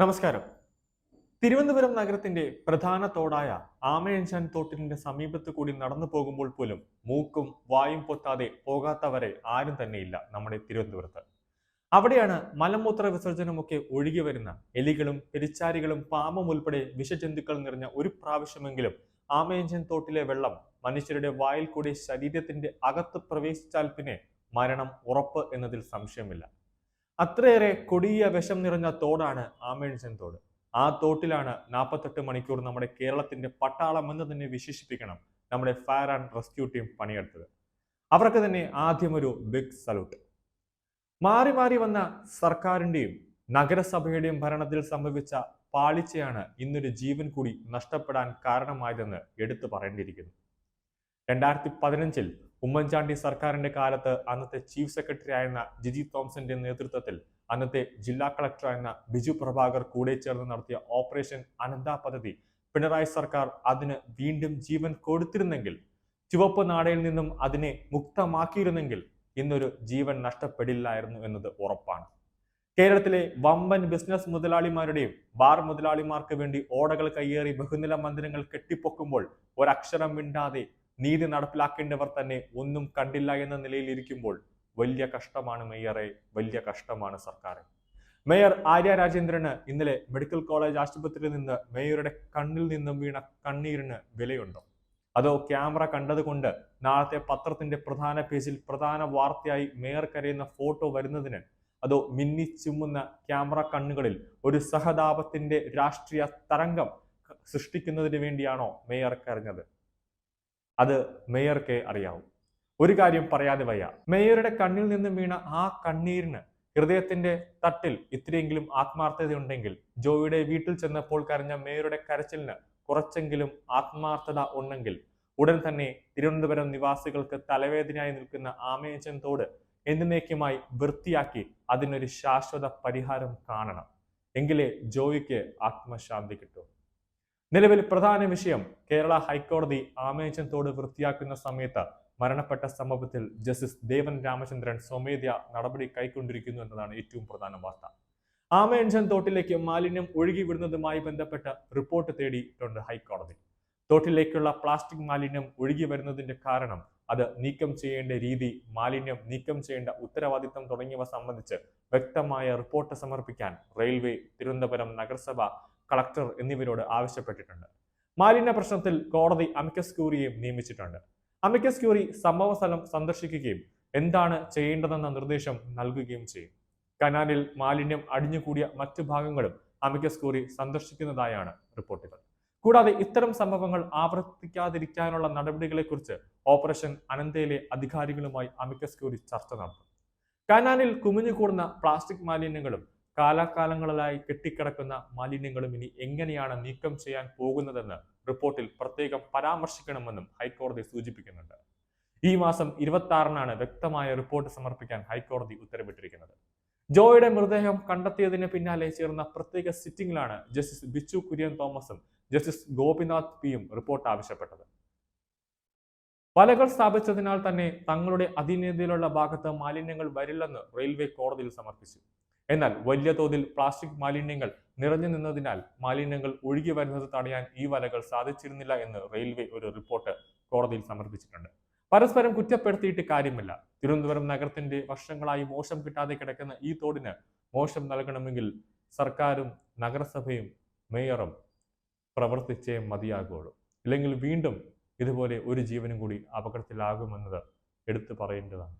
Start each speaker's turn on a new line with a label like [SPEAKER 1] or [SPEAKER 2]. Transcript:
[SPEAKER 1] നമസ്കാരം. തിരുവനന്തപുരം നഗരത്തിന്റെ പ്രധാന തോടായ ആമയഞ്ചാൻ തോട്ടിന്റെ സമീപത്ത് കൂടി നടന്നു പോകുമ്പോൾ പോലും മൂക്കും വായും പൊത്താതെ പോകാത്തവരെ ആരും തന്നെയില്ല നമ്മുടെ തിരുവനന്തപുരത്ത്. അവിടെയാണ് മലമൂത്ര വിസർജനമൊക്കെ ഒഴുകി വരുന്ന എലികളും പെരിച്ചാരികളും പാമ്പും ഉൾപ്പെടെ വിഷജന്തുക്കൾ നിറഞ്ഞ ഒരു പ്രാവശ്യമെങ്കിലും ആമയഞ്ചൻ തോട്ടിലെ വെള്ളം മനുഷ്യരുടെ വായിൽ കൂടി ശരീരത്തിന്റെ അകത്ത് പ്രവേശിച്ചാൽ പിന്നെ മരണം ഉറപ്പ് എന്നതിൽ സംശയമില്ല. അത്രയേറെ കൊടിയ വിഷം നിറഞ്ഞ തോടാണ് ആമേഴ്സൻ തോട്. ആ തോട്ടിലാണ് നാൽപ്പത്തെട്ട് മണിക്കൂർ നമ്മുടെ കേരളത്തിന്റെ പട്ടാളം എന്ന് തന്നെ വിശേഷിപ്പിക്കണം നമ്മുടെ ഫയർ ആൻഡ് റെസ്ക്യൂ ടീം പണിയെടുത്തത്. അവർക്ക് തന്നെ ആദ്യം ഒരു ബിഗ് സല്യൂട്ട് മാറി മാറി വന്ന സർക്കാരിന്റെയും നഗരസഭയുടെയും ഭരണത്തിൽ സംഭവിച്ച പാളിച്ചയാണ് ഇന്നൊരു ജീവൻ കൂടി നഷ്ടപ്പെടാൻ കാരണമായതെന്ന് എടുത്തു പറയേണ്ടിയിരിക്കുന്നു. രണ്ടായിരത്തി പതിനഞ്ചിൽ ഉമ്മൻചാണ്ടി സർക്കാരിന്റെ കാലത്ത് അന്നത്തെ ചീഫ് സെക്രട്ടറി ആയിരുന്ന ജിജി തോംസന്റെ നേതൃത്വത്തിൽ അന്നത്തെ ജില്ലാ കളക്ടറായിരുന്ന ബിജു പ്രഭാകർ കൂടെ ചേർന്ന് നടത്തിയ ഓപ്പറേഷൻ അനന്ത പദ്ധതി. പിണറായി സർക്കാർ അതിന് വീണ്ടും ജീവൻ കൊടുത്തിരുന്നെങ്കിൽ ചുവപ്പ് നാടയിൽ നിന്നും അതിനെ മുക്തമാക്കിയിരുന്നെങ്കിൽ ഇന്നൊരു ജീവൻ നഷ്ടപ്പെടില്ലായിരുന്നു എന്നത് ഉറപ്പാണ്. കേരളത്തിലെ വമ്പൻ ബിസിനസ് മുതലാളിമാരുടെയും ബാർ മുതലാളിമാർക്ക് വേണ്ടി ഓടകൾ കയ്യേറി ബഹുനില മന്ദിരങ്ങൾ കെട്ടിപ്പൊക്കുമ്പോൾ ഒരക്ഷരം മിണ്ടാതെ നീതി നടപ്പിലാക്കേണ്ടവർ തന്നെ ഒന്നും കണ്ടില്ല എന്ന നിലയിൽ ഇരിക്കുമ്പോൾ വലിയ കഷ്ടമാണ് മേയറെ വലിയ കഷ്ടമാണ് സർക്കാർ മേയർ ആര്യ രാജേന്ദ്രന് ഇന്നലെ മെഡിക്കൽ കോളേജ് ആശുപത്രിയിൽ നിന്ന് മേയറുടെ കണ്ണിൽ നിന്നും വീണ കണ്ണീരിന് വിലയുണ്ടോ? അതോ ക്യാമറ കണ്ടതുകൊണ്ട് നാളത്തെ പത്രത്തിന്റെ പ്രധാന പേജിൽ പ്രധാന വാർത്തയായി മേയർ കരയുന്ന ഫോട്ടോ വരുന്നതിന് അതോ മിന്നി ചുമ്മുന്ന ക്യാമറ കണ്ണുകളിൽ ഒരു സഹതാപത്തിന്റെ രാഷ്ട്രീയ തരംഗം സൃഷ്ടിക്കുന്നതിന് വേണ്ടിയാണോ മേയർ കരഞ്ഞത്? അത് മേയർക്കേ അറിയാവൂ. ഒരു കാര്യം പറയാതെ വയ്യ. മേയറുടെ കണ്ണിൽ നിന്നും വീണ ആ കണ്ണീരിന് ഹൃദയത്തിന്റെ തട്ടിൽ ഇത്രയെങ്കിലും ആത്മാർത്ഥതയുണ്ടെങ്കിൽ ജോയിയുടെ വീട്ടിൽ ചെന്നപ്പോൾ കരഞ്ഞ മേയറുടെ കരച്ചിലിന് കുറച്ചെങ്കിലും ആത്മാർത്ഥത ഉണ്ടെങ്കിൽ ഉടൻ തന്നെ തിരുവനന്തപുരം നിവാസികൾക്ക് തലവേദനയായി നിൽക്കുന്ന ആമേച്ചൻ തോട് എന്നേക്കുമായി വൃത്തിയാക്കി അതിനൊരു ശാശ്വത പരിഹാരം കാണണം. എങ്കിലേ ജോയിക്ക് ആത്മശാന്തി കിട്ടൂ. നിലവിൽ പ്രധാന വിഷയം കേരള ഹൈക്കോടതി ആമേച്ചൻ തോട് വൃത്തിയാക്കുന്ന സമയത്ത് മരണപ്പെട്ട സംഭവത്തിൽ ജസ്റ്റിസ് ദേവൻ രാമചന്ദ്രൻ സ്വമേധ്യ നടപടി കൈക്കൊണ്ടിരിക്കുന്നു എന്നതാണ് ഏറ്റവും പ്രധാന വാർത്ത. ആമയഞ്ചൻ തോട്ടിലേക്ക് മാലിന്യം ഒഴുകിവിടുന്നതുമായി ബന്ധപ്പെട്ട് റിപ്പോർട്ട് തേടിയിട്ടുണ്ട് ഹൈക്കോടതി. തോട്ടിലേക്കുള്ള പ്ലാസ്റ്റിക് മാലിന്യം ഒഴുകി വരുന്നതിന്റെ കാരണം അത് നീക്കം ചെയ്യേണ്ട രീതി മാലിന്യം നീക്കം ചെയ്യേണ്ട ഉത്തരവാദിത്തം തുടങ്ങിയവ സംബന്ധിച്ച് വ്യക്തമായ റിപ്പോർട്ട് സമർപ്പിക്കാൻ റെയിൽവേ തിരുവനന്തപുരം നഗരസഭ കളക്ടർ എന്നിവരോട് ആവശ്യപ്പെട്ടിട്ടുണ്ട്. മാലിന്യ പ്രശ്നത്തിൽ കോടതി അമിക്കസ് ക്യൂറിയെയും നിയമിച്ചിട്ടുണ്ട്. അമിക്കസ് ക്യൂറി സംഭവ സ്ഥലം സന്ദർശിക്കുകയും എന്താണ് ചെയ്യേണ്ടതെന്ന നിർദ്ദേശം നൽകുകയും ചെയ്യും. കനാലിൽ മാലിന്യം അടിഞ്ഞുകൂടിയ മറ്റു ഭാഗങ്ങളും അമിക്കസ് ക്യൂറി സന്ദർശിക്കുന്നതായാണ് റിപ്പോർട്ടുകൾ. കൂടാതെ ഇത്തരം സംഭവങ്ങൾ ആവർത്തിക്കാതിരിക്കാനുള്ള നടപടികളെക്കുറിച്ച് ഓപ്പറേഷൻ അനന്തയിലെ അധികാരികളുമായി അമിക്കസ് ക്യൂറി ചർച്ച നടത്തും. കനാലിൽ കുമിഞ്ഞുകൂടുന്ന പ്ലാസ്റ്റിക് മാലിന്യങ്ങളും കാലാകാലങ്ങളായി കെട്ടിക്കിടക്കുന്ന മാലിന്യങ്ങളും ഇനി എങ്ങനെയാണ് നീക്കം ചെയ്യാൻ പോകുന്നതെന്ന് റിപ്പോർട്ടിൽ പ്രത്യേകം പരാമർശിക്കണമെന്നും ഹൈക്കോടതി സൂചിപ്പിക്കുന്നുണ്ട്. ഈ മാസം ഇരുപത്തി ആറിനാണ് വ്യക്തമായ റിപ്പോർട്ട് സമർപ്പിക്കാൻ ഹൈക്കോടതി ഉത്തരവിട്ടിരിക്കുന്നത്. ജോയുടെ മൃതദേഹം കണ്ടെത്തിയതിന് പിന്നാലെ ചേർന്ന പ്രത്യേക സിറ്റിംഗിലാണ് ജസ്റ്റിസ് ബിച്ചു കുര്യൻ തോമസും ജസ്റ്റിസ് ഗോപിനാഥ് പിയും റിപ്പോർട്ട് ആവശ്യപ്പെട്ടത്. വലകൾ സ്ഥാപിച്ചതിനാൽ തന്നെ തങ്ങളുടെ അധീനതയിലുള്ള ഭാഗത്ത് മാലിന്യങ്ങൾ വരില്ലെന്ന് റെയിൽവേ കോടതിയിൽ സമർപ്പിച്ചു. എന്നാൽ വലിയ തോതിൽ പ്ലാസ്റ്റിക് മാലിന്യങ്ങൾ നിറഞ്ഞു നിന്നതിനാൽ മാലിന്യങ്ങൾ ഒഴുകി വരുന്നത് തടയാൻ ഈ വലകൾ സാധിച്ചിരുന്നില്ല എന്ന് റെയിൽവേ ഒരു റിപ്പോർട്ട് കോടതിയിൽ സമർപ്പിച്ചിട്ടുണ്ട്. പരസ്പരം കുറ്റപ്പെടുത്തിയിട്ട് കാര്യമില്ല. തിരുവനന്തപുരം നഗരത്തിന്റെ വർഷങ്ങളായി മോശം കിട്ടാതെ കിടക്കുന്ന ഈ തോടിന് മോശം നൽകണമെങ്കിൽ സർക്കാരും നഗരസഭയും മേയറും പ്രവർത്തിച്ചേ മതിയാകുള്ളൂ. ഇല്ലെങ്കിൽ വീണ്ടും ഇതുപോലെ ഒരു ജീവനും കൂടി അപകടത്തിലാകുമെന്നത് എടുത്തു പറയേണ്ടതാണ്.